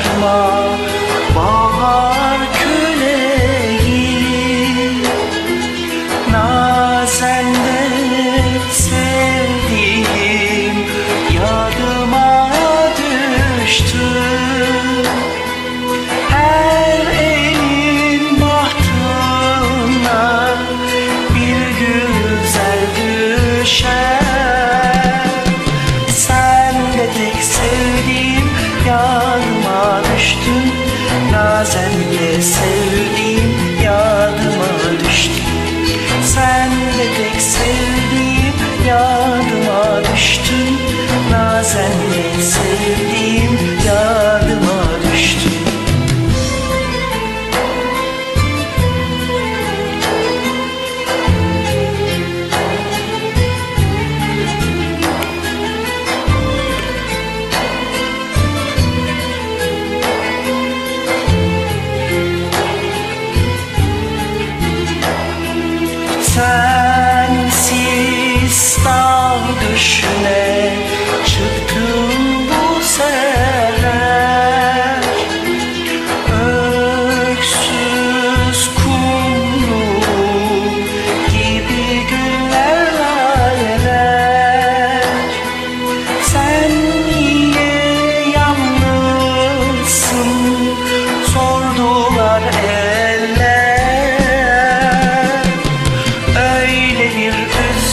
Yaşma sevdiğim yardıma düştü. Sen de tek sevdiğim Sensiz dağ düşüne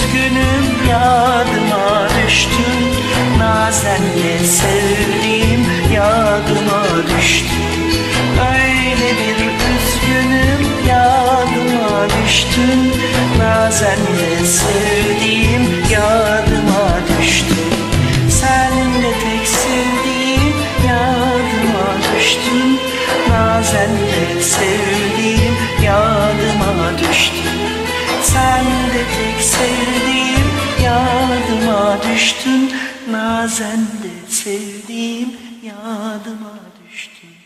üzgünüm yadıma düştün Nazenle sevdiğim yadıma düştün Öyle bir üzgünüm yadıma düştün Nazenle sevdiğim yadıma düştün Sen de tek sevdiğim yadıma düştün Nazenle sevdiğim yadıma düştün Sen tek sevdiğim yadıma düştün. Nazen de sevdiğim yadıma düştün